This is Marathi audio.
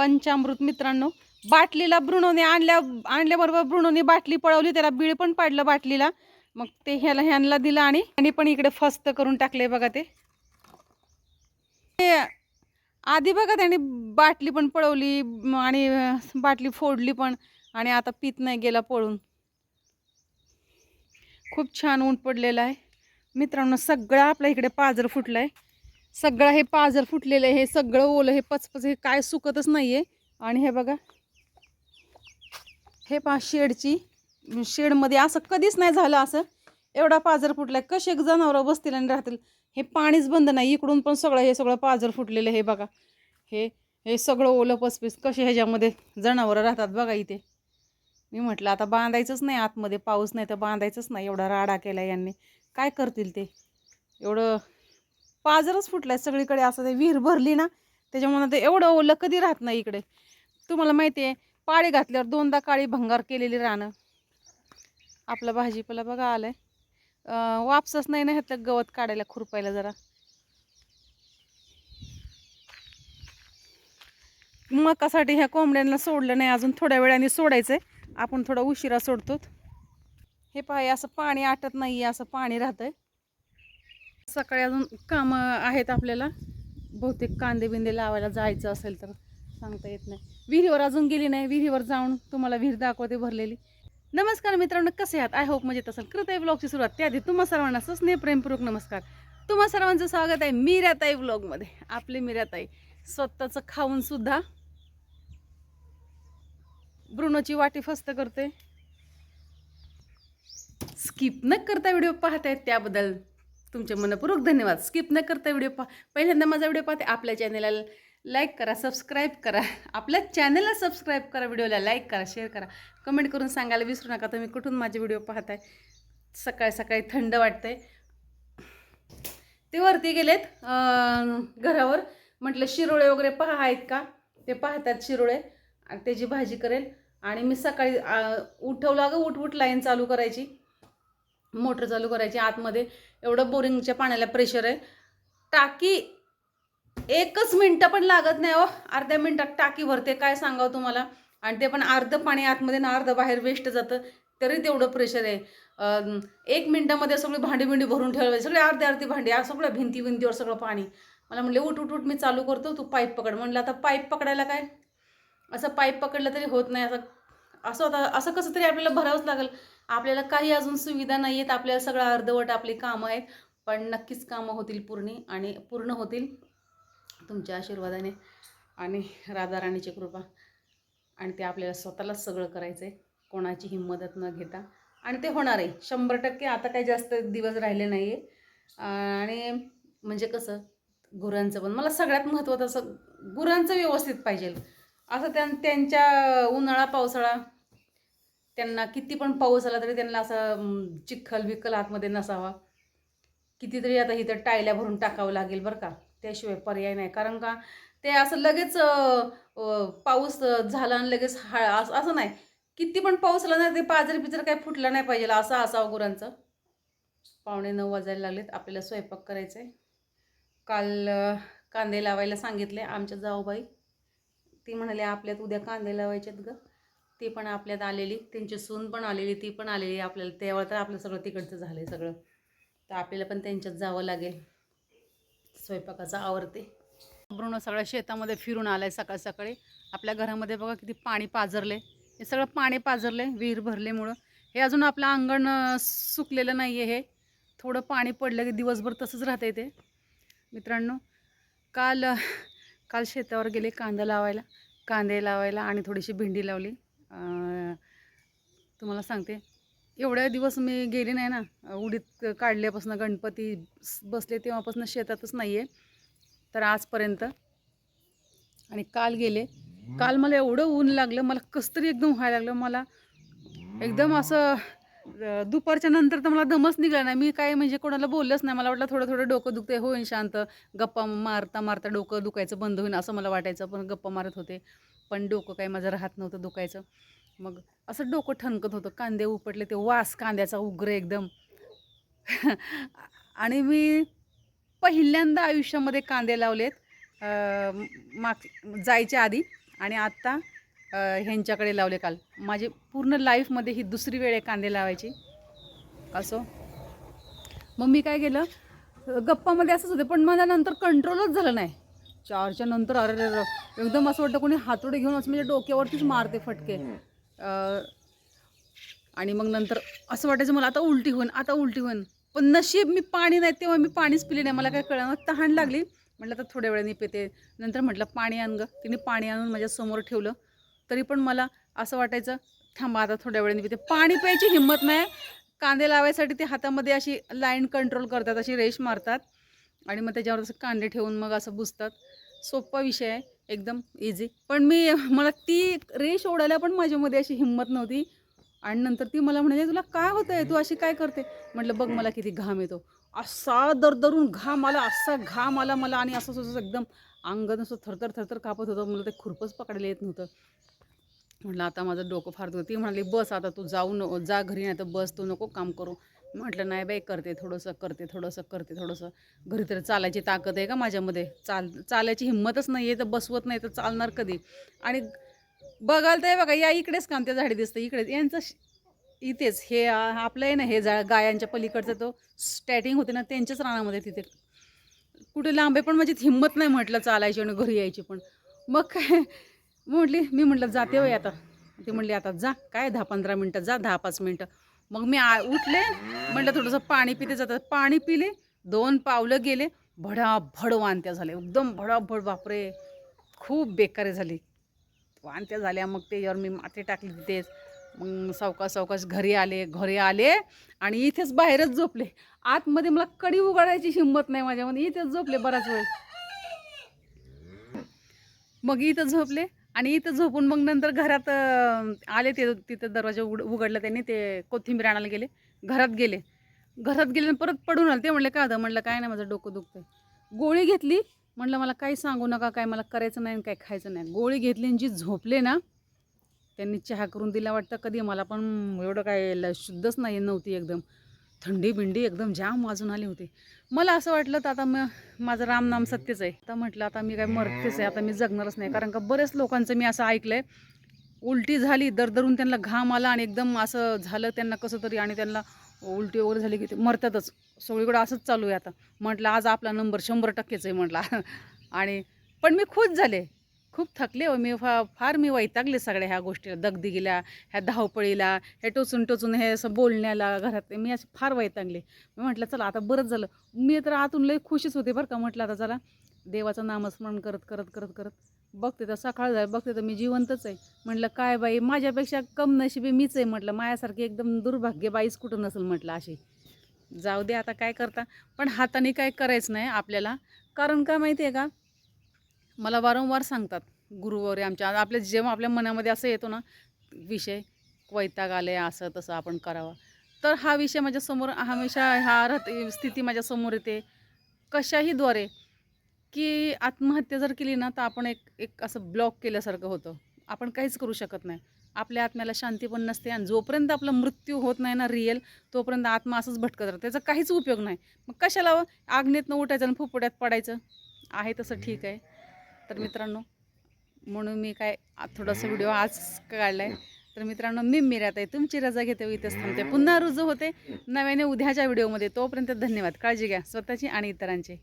पंचामृत मित्रांनो बाटलीला ब्रुणोने आणल्या आणल्याबरोबर ब्रुणोने बाटली पळवली त्याला बीळ पण पाडलं बाटलीला. मग ते ह्याला ह्यांना दिलं आणि आणि पण इकडे फस्त करून टाकले बघा ते. आधी बघा त्याने बाटली पण पळवली आणि बाटली फोडली पण आणि आता पित नाही गेला पळून. खूप छान ऊन पडलेलं आहे. मित्रांनो सगळं आपल्या इकडे पाजर फुटलं आहे सगळं हे पाजर फुटलेलं आहे हे सगळं ओलं हे पचपच हे काय सुकतच नाही आहे आणि हे बघा हे पहा शेडची. शेडमध्ये असं कधीच नाही झालं असं. एवढा पाजर फुटलाय. कसे जनावरं बसतील आणि राहतील? हे पाणीच बंद नाही. इकडून पण सगळं हे सगळं पाजर फुटलेलं हे बघा. हे हे सगळं ओलं पसपीस कसे ह्याच्यामध्ये जनावरं राहतात बघा इथे. मी म्हटलं आता बांधायचंच नाही आतमध्ये. पाऊस नाही तर बांधायचंच नाही. एवढा राडा केला यांनी. काय करतील ते? एवढं पाजरच फुटलाय सगळीकडे. असं ते विहीर भरली ना त्याच्यामुळे ते एवढं ओलं कधी राहत नाही इकडे. तुम्हाला माहिती आहे पाळी घातल्यावर दोनदा काळी भंगार केलेली रानं. आपला भाजीपाला बघा आलाय. वापसच नाही ना ह्यातलं गवत काढायला खुरपायला जरा. मकासाठी ह्या कोंबड्यांना सोडलं नाही अजून थोड्या वेळाने सोडायचंय. आपण थोडा उशिरा सोडतो हे पाय असं पाणी आटत नाही असं पाणी राहतंय. सकाळी अजून कामं आहेत आपल्याला. बहुतेक कांदे बिंदे लावायला जायचं असेल तर सांगता येत नाही. विहिरीवर अजून गेली नाही. विहिरीवर जाऊन तुम्हाला विहीर दाखवते भरलेली. नमस्कार मित्रांनो कसे आहात? आय होप म्हणजे तसं करत आहे ब्लॉगची सुरुवात त्याआधी तुम्हा सर्वांना सस्नेह प्रेमपूर्वक नमस्कार. तुम्हा सर्वांचं स्वागत आहे मीराताई ब्लॉगमध्ये आपली मीराताई स्वतःचं खाऊन सुद्धा ब्रुनोची वाटी फस्त करते. स्किप न करता व्हिडिओ पाहतायत त्याबद्दल. तुमचे मनपूर्वक धन्यवाद. स्किप न करता व्हिडिओ पा पहिल्यांदा माझा व्हिडिओ पाहते आपल्या चॅनलला लाईक करा सबस्क्राईब करा. आपल्या चॅनलला सबस्क्राईब करा व्हिडिओला लाईक करा शेअर करा. कमेंट करून सांगायला विसरू नका. तुम्ही कुठून माझे व्हिडिओ पाहताय? सकाळी सकाळी थंड वाटतंय. ते वरती गेलेत घरावर. म्हटलं शिरोळे वगैरे पहा आहेत का? ते पाहतात शिरोळे. आणि त्याची भाजी करेल. आणि मी सकाळी उठवला उठवलं. अगं उठ उठ लाईन चालू करायची. मोटर चालू करायची आतमध्ये. एवढं बोरिंगच्या पाण्याला प्रेशर आहे. टाकी एकच मिनटं पण लागत नाही हो. अर्ध्या मिनटात टाकी भरते काय सांगावं तुम्हाला? आणि ते पण अर्धं पाणी आतमध्ये ना अर्धं बाहेर वेस्ट जातं तरी तेवढं प्रेशर आहे. एक मिनटामध्ये सगळी भांडी बिंडी भरून ठेवायची सगळे अर्धे अर्धी भांडी आज भिंती भिंतीवर सगळं पाणी. मला म्हणले उठ उठ उठ मी चालू करतो तू पाईप पकड. म्हणलं आता पाईप पकडायला काय? असं पाईप पकडलं तरी होत नाही असं असं आता असं कसं तरी आपल्याला भरावंच लागेल. आपल्याला काही अजून सुविधा नाही आहेत आपल्याला सगळं अर्धवट आपली कामं आहेत. पण नक्कीच कामं होतील पूर्ण आणि पूर्ण होतील. तुमच्या आशीर्वादाने आणि राधाराणीची कृपा. आणि ते आपल्याला स्वतःलाच सगळं करायचं आहे कोणाचीही मदत न घेता. आणि ते होणार आहे शंभर टक्के आता काही जास्त दिवस राहिले नाही आहे आणि म्हणजे कसं गुरांचं पण. मला सगळ्यात महत्त्वाचं असं गुरांचं व्यवस्थित पाहिजे. असं त्यां त्यांच्या उन्हाळा पावसाळा त्यांना किती पण पाऊस आला तरी त्यांना असं चिखल बिखल आतमध्ये नसावा. कितीतरी आता इथं टायल्या भरून टाकावं लागेल बरं का. त्याशिवाय पर्याय नाही. कारण का ते असं लगेच पाऊस झाला आणि लगेच हा असं असं नाही. किती पण पाऊस आला नाही ते पाजर पिजर काही फुटला नाही पाहिजे असं असावं गुरांचं. पावणे नऊ वाजायला लागलेत. आपल्याला स्वयंपाक करायचा आहे काल कांदे लावायला सांगितले आमच्या जाऊबाई. ती म्हणाली आपल्यात उद्या कांदे लावायच्यात ग. ती पण आपल्यात आलेली त्यांची सून पण आलेली ती पण आलेली आपल्याला. तेव्हा तर आपलं सगळं तिकडचं झालं आहे सगळं. तर आपल्याला पण त्यांच्यात जावं लागेल. स्वयंपाकाचा आवडते ब्रुणो सगळ्या शेतामध्ये फिरून आलाय सकाळ सकाळी. आपल्या घरामध्ये बघा किती पाणी पाझरले हे सगळं पाणी पाझरले विहीर भरलेमुळं हे अजून आपलं अंगण सुकलेलं नाही आहे हे. थोडं पाणी पडलं की दिवसभर तसंच राहते ते. मित्रांनो काल काल शेतावर गेले कांदा लावायला कांदे लावायला आणि थोडीशी भेंडी लावली. तुम्हाला सांगते एवढ्या दिवस मी गेले नाही ना. उडीत काढल्यापासून गणपती बसले तेव्हापासून शेतातच नाही आहे तर आजपर्यंत. आणि काल गेले. काल मला एवढं ऊन लागलं मला कसं तरी एकदम व्हायला लागलं. मला एकदम असं दुपारच्या नंतर तर मला दमच निघाला नाही. मी काय म्हणजे कोणाला बोललंच नाही. मला वाटलं थोडं थोडं डोकं दुखते होईन शांत. गप्पा मारता मारता डोकं दुखायचं बंद होईन असं मला वाटायचं. पण गप्पा मारत होते. पण डोकं काही माझं राहत नव्हतं दुखायचं. मग असं डोकं ठणकत होतं. कांदे उपटले ते वास कांद्याचा उग्र एकदम. आणि मी पहिल्यांदा आयुष्यामध्ये कांदे लावलेत. माग जायच्या आधी. आणि आत्ता ह्यांच्याकडे लावले काल. माझी पूर्ण लाईफमध्ये ही दुसरी वेळ आहे कांदे लावायची. असो. मग मी काय केलं? गप्पामध्ये असंच होते पण मला नंतर कंट्रोलच झालं नाही. चारच्या नंतर अरे एकदम असं वाटतं कोणी हातोडे घेऊन असं म्हणजे डोक्यावरतीच मारते फटके. आणि मग नंतर असं वाटायचं मला आता उलटी होईन आता उलटी होईन. पण नशीब मी पाणी नाही तेव्हा मी पाणीच पिले नाही. मला काय कळलं तहान लागली. म्हटलं तर थोड्या वेळाने पिते. नंतर म्हटलं पाणी आण गं. तिने पाणी आणून माझ्यासमोर ठेवलं. तरी पण मला असं वाटायचं थांबा आता थोड्या वेळाने पिते पाणी प्यायची हिंमत नाही. कांदे लावायसाठी ते हातामध्ये अशी लाईन कंट्रोल करतात अशी रेश मारतात आणि मग त्याच्यावर असं कांदे ठेवून मग असं बुजतात. सोपा विषय आहे एकदम इझी पण मी मला ती रेश ओढायला पण माझ्यामध्ये अशी हिंमत नव्हती आणि नंतर ती मला म्हणाली तुला काय होतं आहे तू अशी काय करते? म्हटलं बघ मला किती घाम येतो. असा दरदरून घाम आला असा घाम आला मला आणि असं असं एकदम अंग असं थरथर थरथर कापत होतं. मला ते खुरपच पकडायला येत नव्हतं. म्हटलं आता माझं डोकं फार दुखतं. ती म्हणाली बस आता तू जाऊ नको जा घरी नाही तर बस तू नको काम करू. म्हटलं नाही बाई करते थोडंसं करते थोडंसं करते थोडंसं. घरी तर चालायची ताकद आहे का माझ्यामध्ये? चाल चालायची हिंमतच नाही आहे तर बसवत नाही तर चालणार कधी? आणि बघाल तर बघा या इकडेच काम त्या झाडी दिसतं इकडेच. यांचं श- इथेच हे आपलं आहे ना हे जा गायांच्या पलीकडचं तो स्टॅटिंग होते ना त्यांच्याच रानामध्ये तिथे. कुठे लांब आहे पण माझी हिंमत नाही म्हटलं चालायची आणि घरी यायची पण. मग काय म्हटली मी म्हटलं जाते होय आता. ती म्हणली आता जा. काय दहा पंधरा मिनटं? जा दहा पाच मिनटं. मग मी आ उठले. म्हटलं थोडंसं पाणी पिते. जातात पाणी पिले. दोन पावलं गेले. भडाभड वांत्या झाले एकदम भडाभड बापरे. खूप बेकारी झाली. वांत्या झाल्या. मग त्याच्यावर मी माती टाकली तिथेच. मग सावकाश सावकाश घरी आले. घरी आले आणि इथेच बाहेरच झोपले. आतमध्ये मला कडी उघडायची हिंमत नाही माझ्यामध्ये. इथेच झोपले बराच वेळ. मग इथं झोपले. आणि इथं झोपून मग नंतर घरात आले ते तिथं दरवाजा उघड उघडला त्यांनी ते कोथिंबीर आणायला गेले घरात गेले. घरात गेले आणि परत पडून आले. ते म्हणले का होतं म्हणलं काय नाही माझं डोकं दुखतं गोळी घेतली. म्हणलं मला काही सांगू नका काय मला करायचं नाही आणि काय खायचं नाही. गोळी घेतली आणि जी झोपले ना त्यांनी चहा करून दिला वाटतं. कधी मला पण एवढं काय शुद्धच नाही नव्हती एकदम. थंडी बिंडी एकदम जाम वाजून आली होती. मला असं वाटलं तर आता मग माझं रामनाम सत्यच आहे. तर म्हटलं आता मी काय मरतेच आहे आता मी जगणारच नाही. कारण का बरेच लोकांचं मी असं ऐकलं आहे उलटी झाली दरदरून त्यांना घाम आला आणि एकदम असं झालं त्यांना कसं तरी आणि त्यांना उलटी वगैरे झाली की ते मरतातच. सगळीकडे असंच चालू आहे आता. म्हटलं आज आपला नंबर शंभर टक्केच आहे म्हटला. आणि पण मी खुश झाले. खूप थकले हो मी फा फार मी वैतागले सगळ्या ह्या गोष्टीला दगदिगीला ह्या धावपळीला हे टोचून टोचून हे असं बोलण्याला घरात मी असे फार वैतागले. मी म्हटलं चला आता बरंच झालं. मी तर आतून लई खुशीच होते बरं का. म्हटलं आता चला देवाचं नामस्मरण करत करत करत करत. बघते तर सकाळ जाय बघते तर मी जिवंतच आहे. म्हटलं काय बाई माझ्यापेक्षा कम नशिबी मीच आहे. म्हटलं माझ्यासारखी एकदम दुर्भाग्य बाईच कुठं नसेल. म्हटलं अशी. जाऊ दे आता काय करता? पण हाताने काय करायचं नाही आपल्याला. कारण का माहिती आहे का? मला वारंवार सांगतात गुरु वगैरे आमच्या. आपल्या जेव्हा आपल्या मनामध्ये असं येतो ना विषय वैताग आले असं तसं आपण करावा. तर हा विषय माझ्यासमोर हमेशा ह्या राहते स्थिती माझ्यासमोर येते. कशाही द्वारे की आत्महत्या जर केली ना तर आपण एक एक असं ब्लॉक केल्यासारखं होतं. आपण काहीच करू शकत नाही. आपल्या आत्म्याला शांती पण नसते आणि जोपर्यंत आपला मृत्यू होत नाही ना रिअल तोपर्यंत आत्मा असंच भटकत राहतो. त्याचा काहीच उपयोग नाही. मग कशाला हो? आग्नेतनं उठायचं आणि फुफुड्यात पडायचं? आहे तसं ठीक आहे. तर मित्रांनो म्हणून मी काय थोडासा व्हिडिओ आज काढला आहे तर मित्रांनो मी मिरात आहे तुमची रजा घेते इथेच थांबते. पुन्हा रुजू होते नव्याने उद्याच्या व्हिडिओमध्ये. तोपर्यंत धन्यवाद. काळजी घ्या. स्वतःची आणि इतरांची.